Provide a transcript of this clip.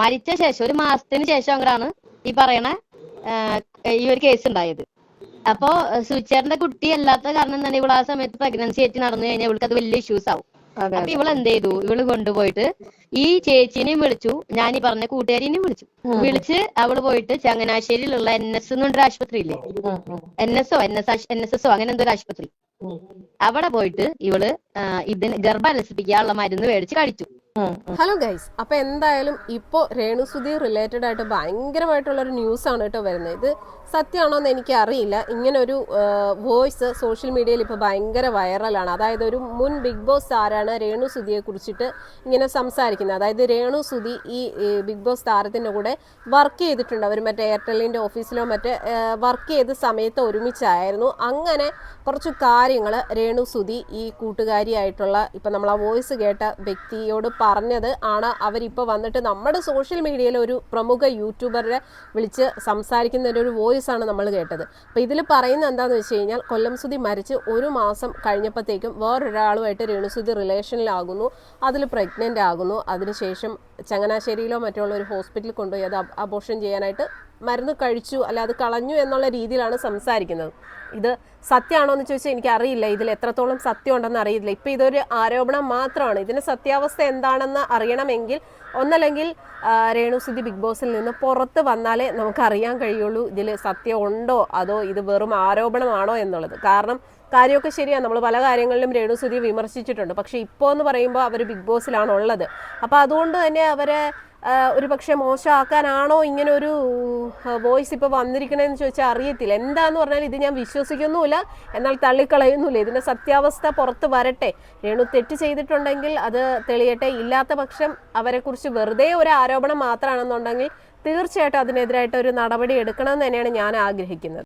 മരിച്ച ശേഷം ഒരു മാസത്തിന് ശേഷം അങ്ങോട്ടാണ് ഈ പറയണ ഈ ഒരു കേസ് ഉണ്ടായത്. അപ്പോ സുചേറിന്റെ കുട്ടി അല്ലാത്ത കാരണം തന്നെ ഇവൾ ആ സമയത്ത് പ്രഗ്നൻസി ആയിട്ട് നടന്നു കഴിഞ്ഞാൽ ഇവൾക്ക് അത് വലിയ ഇഷ്യൂസ് ആവും. അപ്പൊ ഇവൾ എന്ത് ചെയ്തു? ഇവൾ കൊണ്ടുപോയിട്ട് ഈ ചേച്ചിനെയും വിളിച്ചു. ഞാൻ ഈ പറഞ്ഞ കൂട്ടുകാരിനെയും വിളിച്ചു. വിളിച്ച് അവൾ പോയിട്ട് ചങ്ങനാശ്ശേരിയിലുള്ള എൻ എസ് എന്നൊരു ആശുപത്രി ഇല്ലേ N S O N S N S S O അങ്ങനെ എന്തോ ഒരു ആശുപത്രി. അവിടെ പോയിട്ട് ഇവൾ ഇതിന് ഇതിന് ഗർഭലസിപ്പിക്കാനുള്ള മരുന്ന് മേടിച്ച് കഴിച്ചു. ഹലോ ഗൈസ് അപ്പൊ എന്തായാലും ഇപ്പോ രേണുസുതി റിലേറ്റഡ് ആയിട്ട് ഭയങ്കരമായിട്ടുള്ള ഒരു ന്യൂസ് ആണ് കേട്ടോ വരുന്നത്. ഇത് സത്യമാണോ എന്ന് എനിക്ക് അറിയില്ല. ഇങ്ങനെ ഒരു വോയിസ് സോഷ്യൽ മീഡിയയിൽ ഇപ്പൊ ഭയങ്കര വൈറലാണ് അതായത് ഒരു മുൻ ബിഗ് ബോസ് താരാണ് രേണു സുധിയെ കുറിച്ചിട്ട് ഇങ്ങനെ സംസാരിക്കുന്നത്. അതായത് രേണു സുധി ഈ ബിഗ് ബോസ് താരത്തിന്റെ കൂടെ വർക്ക് ചെയ്തിട്ടുണ്ട്. അവർ മറ്റേ എയർടെല്ലിന്റെ ഓഫീസിലോ മറ്റേ വർക്ക് ചെയ്ത സമയത്ത് ഒരുമിച്ചായിരുന്നു. അങ്ങനെ കുറച്ച് കാര്യങ്ങൾ രേണു സുധി ഈ കൂട്ടുകാരിയായിട്ടുള്ള ഇപ്പൊ നമ്മൾ ആ വോയിസ് കേട്ട വ്യക്തിയോട് പറഞ്ഞത് ആണ് അവരിപ്പോൾ വന്നിട്ട് നമ്മുടെ സോഷ്യൽ മീഡിയയിൽ ഒരു പ്രമുഖ യൂട്യൂബറെ വിളിച്ച് സംസാരിക്കുന്നതിന്റെ ഒരു വോയിസ് ആണ് നമ്മൾ കേട്ടത്. അപ്പോൾ ഇതിൽ പറയുന്നത് എന്താണെന്ന് വെച്ച് കഴിഞ്ഞാൽ കൊല്ലം സുധി മരിച്ച് ഒരു മാസം കഴിഞ്ഞപ്പോഴത്തേക്കും വേറൊരാളുമായിട്ട് രേണുസുധി റിലേഷനിലാകുന്നു അതിൽ പ്രഗ്നന്റ് ആകുന്നു. അതിനുശേഷം ചങ്ങനാശ്ശേരിയിലോ മറ്റുള്ള ഒരു ഹോസ്പിറ്റലിൽ കൊണ്ടുപോയി അത് അബോഷൻ ചെയ്യാനായിട്ട് മരുന്ന് കഴിച്ചു അല്ല അത് കളഞ്ഞു എന്നുള്ള രീതിയിലാണ് സംസാരിക്കുന്നത്. ഇത് സത്യമാണോ എന്ന് ചോദിച്ചാൽ എനിക്ക് അറിയില്ല ഇതിൽ എത്രത്തോളം സത്യം ഉണ്ടെന്ന് അറിയില്ല. ഇപ്പം ഇതൊരു ആരോപണം മാത്രമാണ്. ഇതിന് സത്യാവസ്ഥ എന്താണെന്ന് അറിയണമെങ്കിൽ ഒന്നല്ലെങ്കിൽ രേണുസുതി ബിഗ് ബോസിൽ നിന്ന് പുറത്ത് വന്നാലേ നമുക്ക് അറിയാൻ കഴിയുള്ളൂ ഇതിൽ സത്യം ഉണ്ടോ അതോ ഇത് വെറും ആരോപണമാണോ എന്നുള്ളത്. കാരണം കാര്യമൊക്കെ ശരിയാണ് നമ്മൾ പല കാര്യങ്ങളിലും രേണുസുതിയെ വിമർശിച്ചിട്ടുണ്ട്. പക്ഷേ ഇപ്പോൾ എന്ന് പറയുമ്പോൾ അവർ ബിഗ് ബോസിലാണ് ഉള്ളത് അപ്പോൾ അതുകൊണ്ട് തന്നെ അവരെ ഒരു പക്ഷേ മോശമാക്കാനാണോ ഇങ്ങനെ ഒരു വോയിസ് ഇപ്പോൾ വന്നിരിക്കണതെന്ന് ചോദിച്ചാൽ അറിയത്തില്ല. എന്താന്ന് പറഞ്ഞാൽ ഇത് ഞാൻ വിശ്വസിക്കുന്നുമില്ല. എന്നാൽ തള്ളിക്കളയുന്നുമില്ല. ഇതിന്റെ സത്യാവസ്ഥ പുറത്ത് വരട്ടെ. രേണു തെറ്റ് ചെയ്തിട്ടുണ്ടെങ്കിൽ അത് തെളിയട്ടെ. ഇല്ലാത്ത പക്ഷം അവരെക്കുറിച്ച് വെറുതെ ഒരു ആരോപണം മാത്രമാണെന്നുണ്ടെങ്കിൽ തീർച്ചയായിട്ടും അതിനെതിരായിട്ട് ഒരു നടപടി എടുക്കണമെന്ന് തന്നെയാണ് ഞാൻ ആഗ്രഹിക്കുന്നത്.